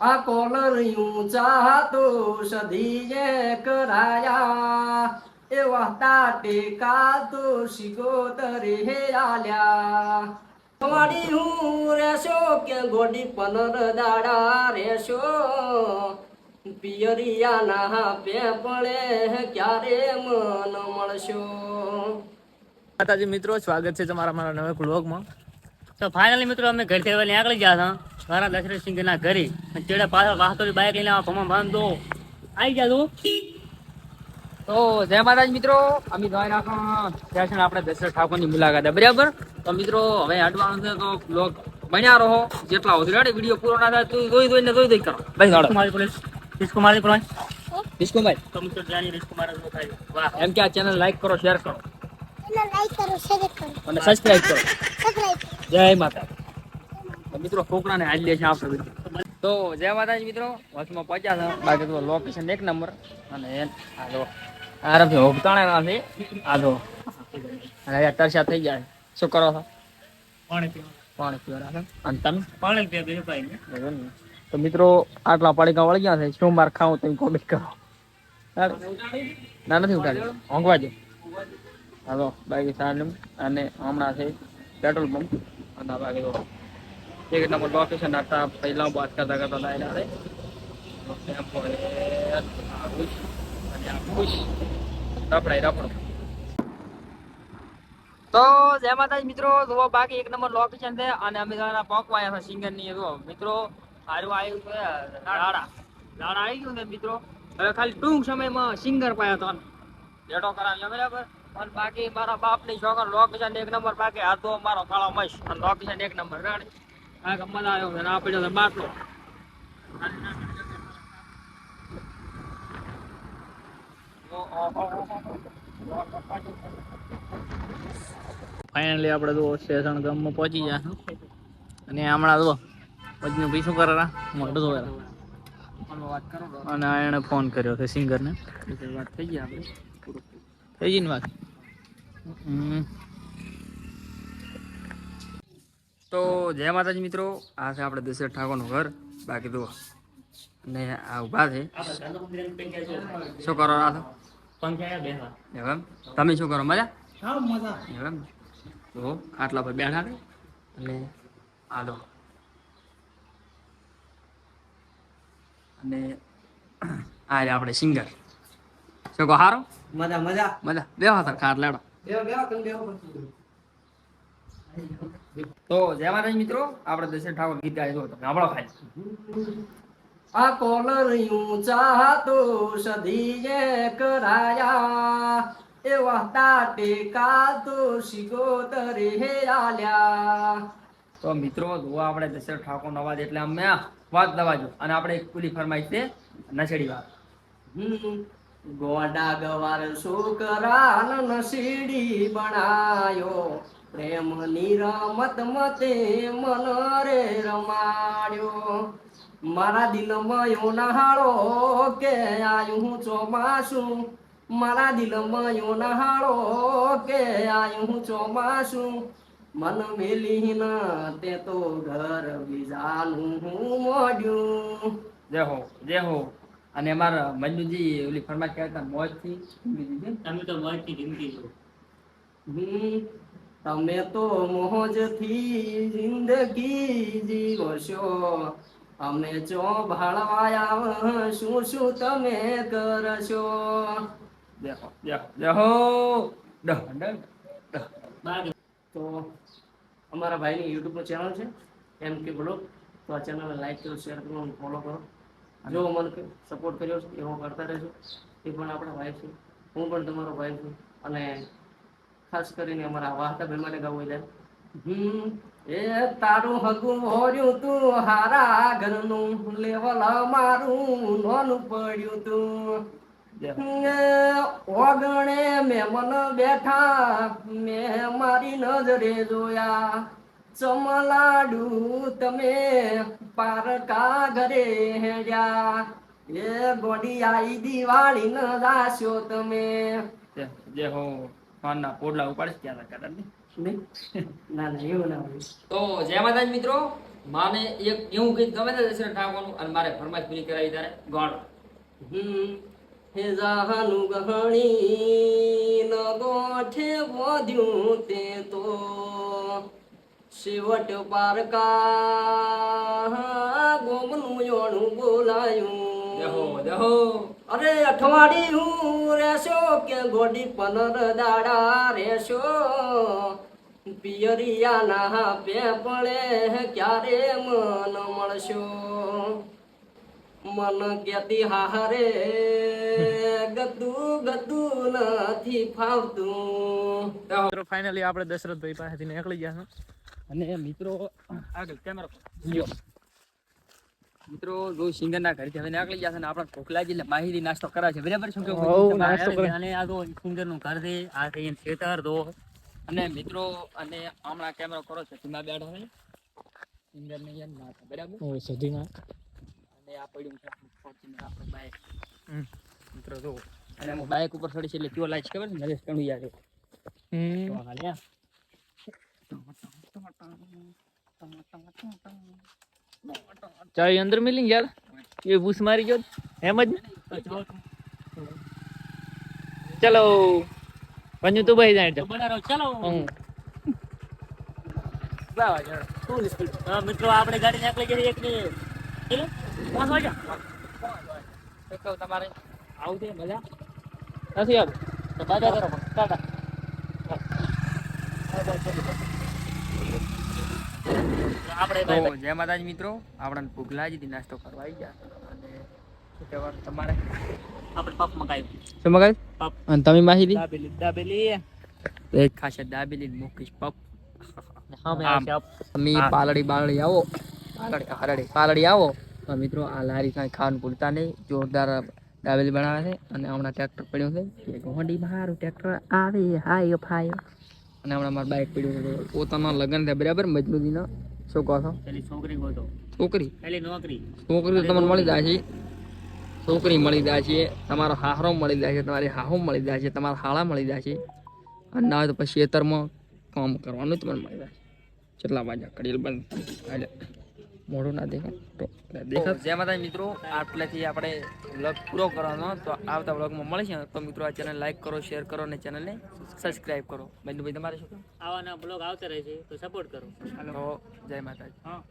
આ કોલર ઊંચા તો સધીએ કરાયા. એવા ટેકા તો શિગોતરે હે આલ્યા. વળી હું રહેશો કે ગોડી પનર દાડા રહેશો? પિયરિયાના પે પડે ક્યારે મન મળશો? માતાજી મિત્રો, સ્વાગત છે તમારા મારા નવા વ્લોગમાં તો ફાઇનલી મિત્રો, અમે ઘરથી નીકળી ગયા હતા. મારા દશરથ સિંહ ના ઘરે અને ચેડે પાછળ વાહતો બાઇક લઈને આવા ભમા ભાન તો આવી ગયા તું. તો જય મહારાજ મિત્રો અમે જોઈ રાખો સ્ટેશન આપણે દશરથ ઠાકોરની મુલાકાત બરાબર? તો મિત્રો હવે હટવાનું છે તો બ્લોગ બન્યા રહો. જેટલા વધુ રેડે વીડિયો પૂરો ના થાય તું જોઈ જોઈને જોઈ જોઈ કરો. ભાઈ દોડો મારી પોલીસ કુમારી પોલીસ વિષ્ણુભાઈ તો મિત્રો જાની રિસ્કુમાર થાય. વાહ. એમ કે આ ચેનલ લાઈક કરો શેર કરો. લાઈક કરો શેર કરો. અને સબસ્ક્રાઇબ કરો. સબસ્ક્રાઇબ જય માતા મિત્રો છોકરાને હાલ લે છે આપણે તો જય માતાજી મિત્રો વચમાં પચાસ બાકી તો લોકેશન એક નંબર. અને આ જો આરામથી હોગતાણા છે. આ જો અને તરસ્યા થઈ જાય શું કરો છો? પાણી પીવા. પાણી પીવા અને તમે? પાણી પીવા ને? તો મિત્રો આટલા પાડીકા વળી ગયા છે. શું માર ખાવું તમે કોમેન્ટ કરો. ના નથી ઉઠાડી દો. હાલો બાકી સારું. અને હમણાં છે પેટ્રોલ પંપ. અને બાકી એક નંબર લોકેશન હતા પહેલા બાદ કરતા કરતા લાઈન આવે ટેમ્પો એ આ અને તો જય માતાજી મિત્રો જુઓ બાકી એક નંબર લોકેશન છે અને અમે જવાના પહોંચવાયા સિંગરની જુઓ મિત્રો હારું આવ્યું છે લાડા લાડા આવી ગયું ને મિત્રો હવે ખાલી ટૂંક સમયમાં સિંગર પાયા તો લેટો કરાવ્યો બરાબર અને બાકી મારા બાપની છોકરા લોકેશન એક નંબર બાકી આ મારો કાળો મશ અને લોકેશન એક નંબર રેડી આ ગમત આવ્યો છે આ પડ્યો છે બાટલો. ફાઇનલી આપણે તો સ્ટેશન ગામમાં પહોંચી ગયા. અને હમણાં તો પછી ભાઈ શું કરા મોટો તો અને આ એણે ફોન કર્યો છે સિંગરને વાત થઈ ગઈ આપણે. થઈ ગઈ ને વાત? હમ. તો જય માતાજી મિત્રો આ છે આપણે દશરથ ઠાકોરનું ઘર. બાકી તો અને આ ઊભા છે. શું કરો રાતો એમ? તમે શું કરો? મજા? હા એમ? તો ખાટલા પર બેઠા અને આદો અને આ રહ્યા આપણે સિંગર. શું કહો? હારો? મજા મજા. મજા. બેહો તાર ખાટ લેડો. બેહો બેહો તમે બેહો પછી. તો જય મહારાજ મિત્રો, આપણે દર્શન ઠાકોર ગીત ગાય તો તમે આપણો આ કોલર ઊંચા તો સધીએ કરાયા, એવા ટેકા તો શિગોતરે હે આલ્યા. તો મિત્રો જો આપણે દશરથ ઠાકોર અવાજ એટલે અમે વાત દવાજો અને આપણે એક પુલી ફરમાઈ છે નસેડી વાત. ગોડા ગવાર છોકરા નસીડી બનાયો. પ્રેમ રમત મતે મન રે રમાડ્યો. મારા દિલમાં યો નહાળો કે આયું હું ચોમાસું? મારા દિલમાં યો નહાળો કે આયું હું ચોમાસું? મન મેલી તે તો ઘર બીજાનું હું મોડ્યું જય હો જય હો. અને અમારા મંજુજી ઓલી ફરમાઈશ કહેતા મોજથી. તમે તો મોજથી જિંદગી છો હમ, તમે તો મોજથી જિંદગી જીવશો. અમે ચો ભાળવાયા શું શું તમે કરશો? ડહ. બાકી તો અમારા ભાઈની યુટ્યુબનો ચેનલ છે. એમ કે બ્લોગ તો આ ચેનલને લાઈક કરો શેર કરો ફોલો કરો. જો મને સપોર્ટ કર્યો છે એવો કરતા રહેજો. એ પણ આપણા ભાઈ છે. હું પણ તમારો ભાઈ છું. અને ખાસ કરીને અમારા વાહતા ભાઈ માટે ગાવું એટલે. હમ, એ તારું હગું હોર્યું તું, હારા ઘરનું લેવલ મારું નોનું પડ્યું તું. ઓગણે મહેમાન બેઠા, મેં મારી નજરે જોયા. ચમલાડુ તમે પારકા ઘરે હેડ્યા? એ ગોડી આઈ દિવાળી ન જાશો તમે. જય હો ફોનના પોડલા ઉપાડીશ ત્યાં નહીં? ના ના એવું ના હોય. તો જય માતાજી મિત્રો માને એક એવું ગીત ગમે છે દશરથ ઠાકોરનું અને મારે ફરમાઈશ પૂરી કરાવી તારે. ગાણો હે જાહાનું ગહણી ન ગોઠે બોધ્યું તે તો. શિવટ પારકા ગોમનું યોણું બોલાયું. દેહો અઠવાડી હું રેશો રહેશો કે ગોડી પનર દાડા રહેશો? પિયરિયાના પે પડે ક્યારે મન મળશો? મન કેતી હારે ગદું ગદું નથી ફાવતું. મિત્રો ફાઇનલી આપણે દશરથભાઈ પાસેથી નીકળી ગયા અને મિત્રો આગળ કેમેરો મિત્રો સિંગર સિંગરના ઘરેથી હવે નીકળી ગયા છે અને આપણે ભૂખ લાગી એટલે માહિતી નાસ્તો કરાવે છે. બરાબર શું કેવું નાસ્તો અને આ તો સિંગરનું ઘર છે આ છે એમ ખેતર દો અને મિત્રો અને હમણાં કેમેરો કરો છે તેમાં બેઠા છે. સિંગર ને યાર માથા બરાબર? ઓ સુધીમાં અને આ પડ્યું છે ફોર્ચ્યુનર આપણું બાઇક મિત્રો જો અને હું બાઇક ઉપર ચડી છે એટલે કયો લાઈશ ખબર ને નરેશ કણુયા છે. હમ. હાલ્યા ચાવી અંદર મિલી યાર. એ ભૂસ મારી ગયો. એમ જ ચલો. પંજુ તું ભાઈ જાય ચલો. મિત્રો આપણે ગાડી નીકળી જઈએ એક તમારે. આવું છે મજા. નથી આવ તો બાજા કરો. ટાટા. આપણે જય માતાજી મિત્રો. આપણને ભૂખ લાગી નાસ્તો કરવા આવી ગયા. અને શું કહેવાનું તમારે? આપણે પપ મગાવ્યું. શું મગાવ્યું? પપ અને તમે માહિતી? દાબેલી દાબેલી. એક ખાસ દાબેલી ને પપ હા મેં આમ. આવશે આપ તમે હા. પાલડી બાલડી આવો. પાલડી હરડી પાલડી. આવો. તો મિત્રો આ લારી કાંઈ ખાવાનું ભૂલતા નહીં. જોરદાર દાબેલી બનાવે છે. અને હમણાં ટ્રેક્ટર પડ્યું છે. ગોંડી મારું ટ્રેક્ટર આવે. હાય ફાય અને હમણાં મારા બાઇક પડ્યું પોતાના લગ્ન થયા બરાબર? મજબૂતીના શું કહો છો છોકરી ગોતો. છોકરી? નોકરી. છોકરી તો તમને મળી જાય છે. છોકરી મળી જાય છે તમારો હાહરો મળી જાય છે તમારી હાહો મળી જાય છે તમારા હાળા મળી જાય છે. અને ના હોય તો પછી ખેતરમાં કામ કરવાનું તમને મળી જાય છે. કેટલા વાગ્યા કડીલ બંધ મોઢું ના દેખાય. તો દેખા જય માતા મિત્રો આટલેથી આપણે વ્લોગ પૂરો કરવાનો. તો આવતા વ્લોગમાં મળીશું. તો મિત્રો આ ચેનલ લાઈક કરો શેર કરો અને ચેનલને સબસ્ક્રાઈબ કરો. ભાઈ તમારે શું? આવાના બ્લોગ આવતા રહે છે તો સપોર્ટ કરો. તો જય માતાજી. હા.